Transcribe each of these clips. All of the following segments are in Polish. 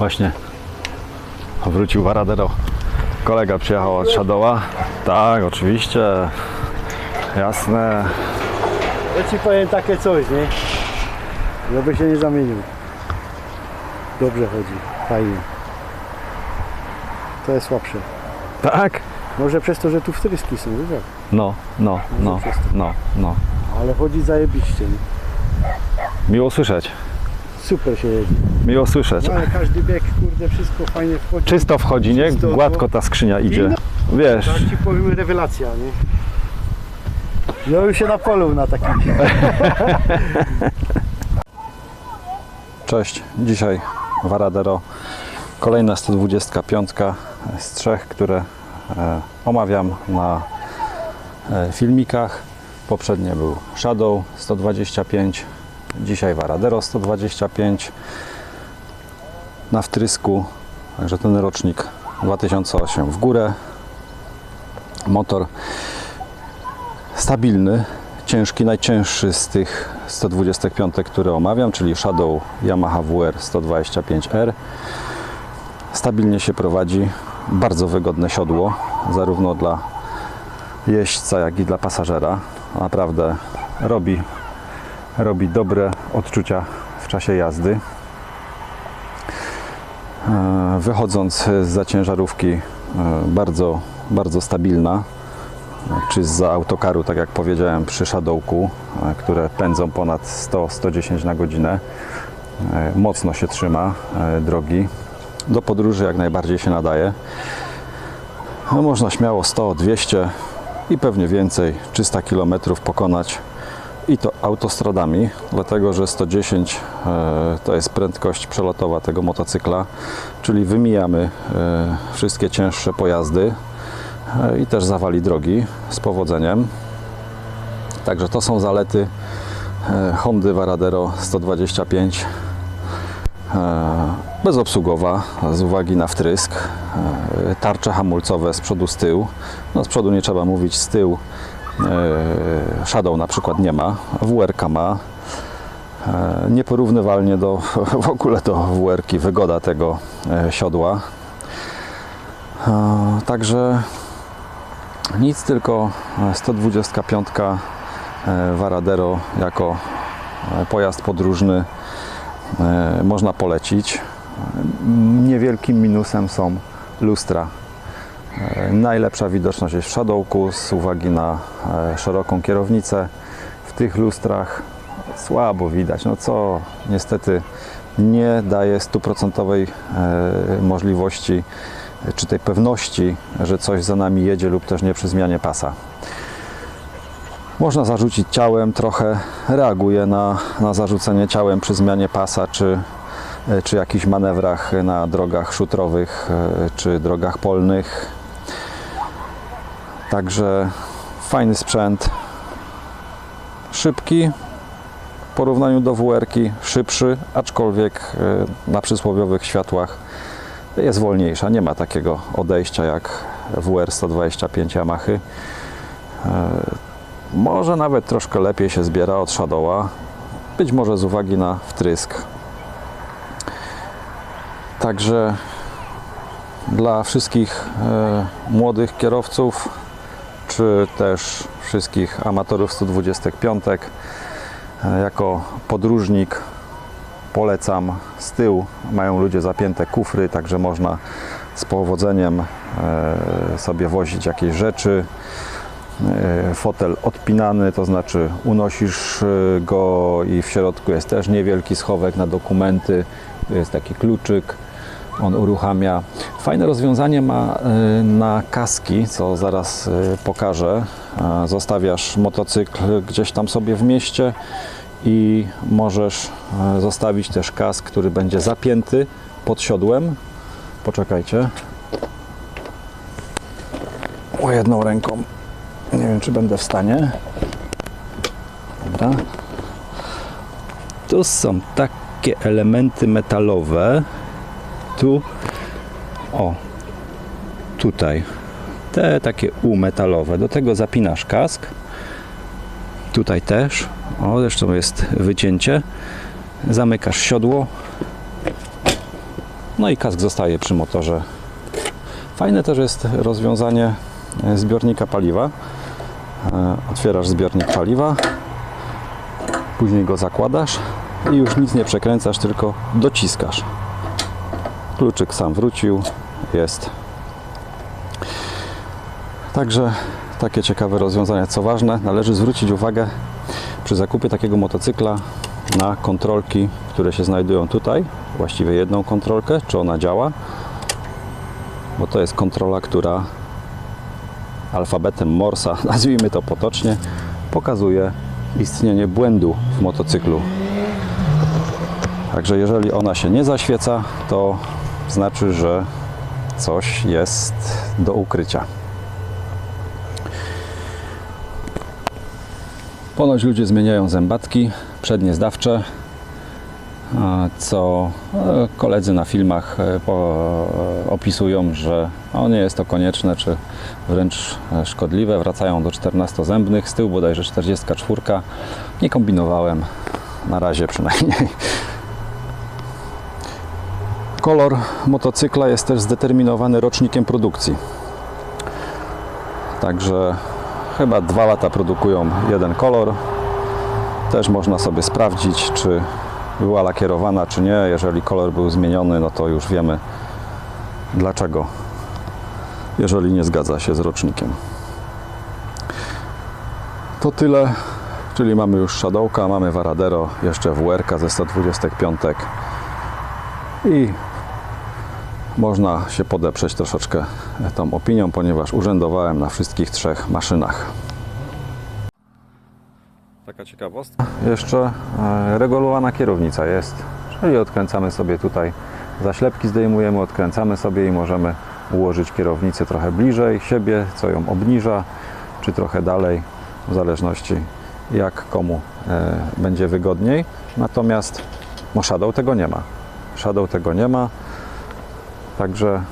Właśnie wrócił Varadero. Kolega przyjechał od Shadowa. Tak, oczywiście. Jasne. Ja ci powiem takie coś, nie? Żeby się nie zamienił. Dobrze chodzi, fajnie. To jest słabsze. Tak? Może przez to, że tu wtryski są, wiesz jak? No, no, no, no, no. Ale chodzi zajebiście. Nie? Miło słyszeć. Super się jedzie. Miło słyszeć. No ale każdy bieg, kurde, wszystko fajnie wchodzi. Czysto wchodzi, nie? Czysto, Gładko ta skrzynia idzie. no. Wiesz, Tak ci powiem, rewelacja, nie? Ja już się na polu na takim. Cześć, dzisiaj Varadero, kolejna 125 z trzech, które e, omawiam na e, filmikach. Poprzednie był Shadow 125, dzisiaj Varadero 125 na wtrysku, także ten rocznik 2008 w górę. Motor stabilny, ciężki, najcięższy z tych 125, które omawiam, czyli Shadow Yamaha WR 125R. Stabilnie się prowadzi, bardzo wygodne siodło, zarówno dla jeźdźca, jak i dla pasażera. Naprawdę robi, robi dobre odczucia w czasie jazdy. E, Wychodząc z ciężarówki, e, bardzo, bardzo stabilna czy za autokaru, tak jak powiedziałem, przy Shadowku, e, które pędzą ponad 100-110 na godzinę. Mocno się trzyma drogi. Do podróży jak najbardziej się nadaje. No, można śmiało 100, 200 i pewnie więcej, 300 km pokonać i to autostradami, dlatego że 110 e, to jest prędkość przelotowa tego motocykla, czyli wymijamy e, wszystkie cięższe pojazdy, E, i też zawali drogi z powodzeniem. Także to są zalety Hondy Varadero 125 e, bezobsługowa z uwagi na wtrysk, tarcze hamulcowe z przodu, z tyłu. No z przodu nie trzeba mówić, z tyłu Shadow na przykład nie ma, WRK ma. E, Nieporównywalnie do, w ogóle do WR-ki wygoda tego e, siodła. E, Także nic, tylko 125 e, Varadero jako e, pojazd podróżny e, można polecić. Niewielkim minusem są lustra. E, Najlepsza widoczność jest w Shadowku z uwagi na e, szeroką kierownicę. W tych lustrach słabo widać, no co niestety nie daje stuprocentowej e, możliwości czy tej pewności, że coś za nami jedzie lub też nie przy zmianie pasa. Można zarzucić ciałem, trochę reaguje na, na zarzucenie ciałem przy zmianie pasa, czy, czy jakichś manewrach na drogach szutrowych, czy drogach polnych. Także fajny sprzęt, szybki w porównaniu do WR-ki, szybszy, aczkolwiek e, na przysłowiowych światłach jest wolniejsza, nie ma takiego odejścia jak WR 125 Yamaha. E, Może nawet troszkę lepiej się zbiera od Shadowa, być może z uwagi na wtrysk. Także dla wszystkich e, młodych kierowców, czy też wszystkich amatorów 125, e, jako podróżnik polecam z tyłu mają ludzie zapięte kufry, także można z powodzeniem e, sobie wozić jakieś rzeczy. E, Fotel odpinany, to znaczy unosisz go i w środku jest też niewielki schowek na dokumenty. Tu jest taki kluczyk, on uruchamia. Fajne rozwiązanie ma e, na kaski, co zaraz e, pokażę. Zostawiasz motocykl gdzieś tam sobie w mieście i możesz e, zostawić też kask, który będzie zapięty pod siodłem. Poczekajcie. O jedną ręką. Nie wiem, czy będę w stanie. Dobra. Tu są takie elementy metalowe. Tu. O. Tutaj. Te takie U metalowe. Do tego zapinasz kask. Tutaj też. O, zresztą jest wycięcie. Zamykasz siodło. No i kask zostaje przy motorze. Fajne też jest rozwiązanie e, zbiornika paliwa. E, Otwierasz zbiornik paliwa, później go zakładasz i już nic nie przekręcasz, tylko dociskasz. Kluczyk sam wrócił, jest. Także takie ciekawe rozwiązania. Co ważne, należy zwrócić uwagę przy zakupie takiego motocykla na kontrolki, które się znajdują tutaj. Właściwie jedną kontrolkę, czy ona działa, bo to jest kontrola, która alfabetem Morsa, nazwijmy to potocznie, pokazuje istnienie błędu w motocyklu. Także jeżeli ona się nie zaświeca, to znaczy, że coś jest do ukrycia. Ponoć ludzie zmieniają zębatki przednie zdawcze, co e, koledzy na filmach e, po- opisują, że no, nie jest to konieczne, czy wręcz e, szkodliwe. Wracają do 14-zębnych, z tyłu bodajże 44. Nie kombinowałem, na razie przynajmniej. Kolor motocykla jest też zdeterminowany rocznikiem produkcji. Także chyba dwa lata produkują jeden kolor. Też można sobie sprawdzić, czy była lakierowana, czy nie. Jeżeli kolor był zmieniony, no to już wiemy dlaczego, jeżeli nie zgadza się z rocznikiem. To tyle, czyli mamy już Shadowka, mamy Varadero, jeszcze WR ze 125 i można się podeprzeć troszeczkę tą opinią, ponieważ urzędowałem na wszystkich trzech maszynach. Taka ciekawostka. Jeszcze e, regulowana kierownica jest, czyli odkręcamy sobie tutaj zaślepki, zdejmujemy, odkręcamy sobie i możemy ułożyć kierownicę trochę bliżej siebie, co ją obniża, czy trochę dalej, w zależności jak komu e, będzie wygodniej. Natomiast no Shadow tego nie ma. Shadow tego nie ma, także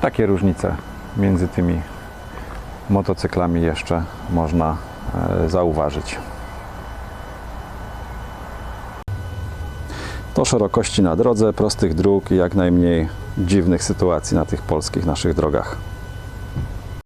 takie różnice między tymi motocyklami jeszcze można e, zauważyć. To szerokości na drodze, prostych dróg i jak najmniej dziwnych sytuacji na tych polskich naszych drogach.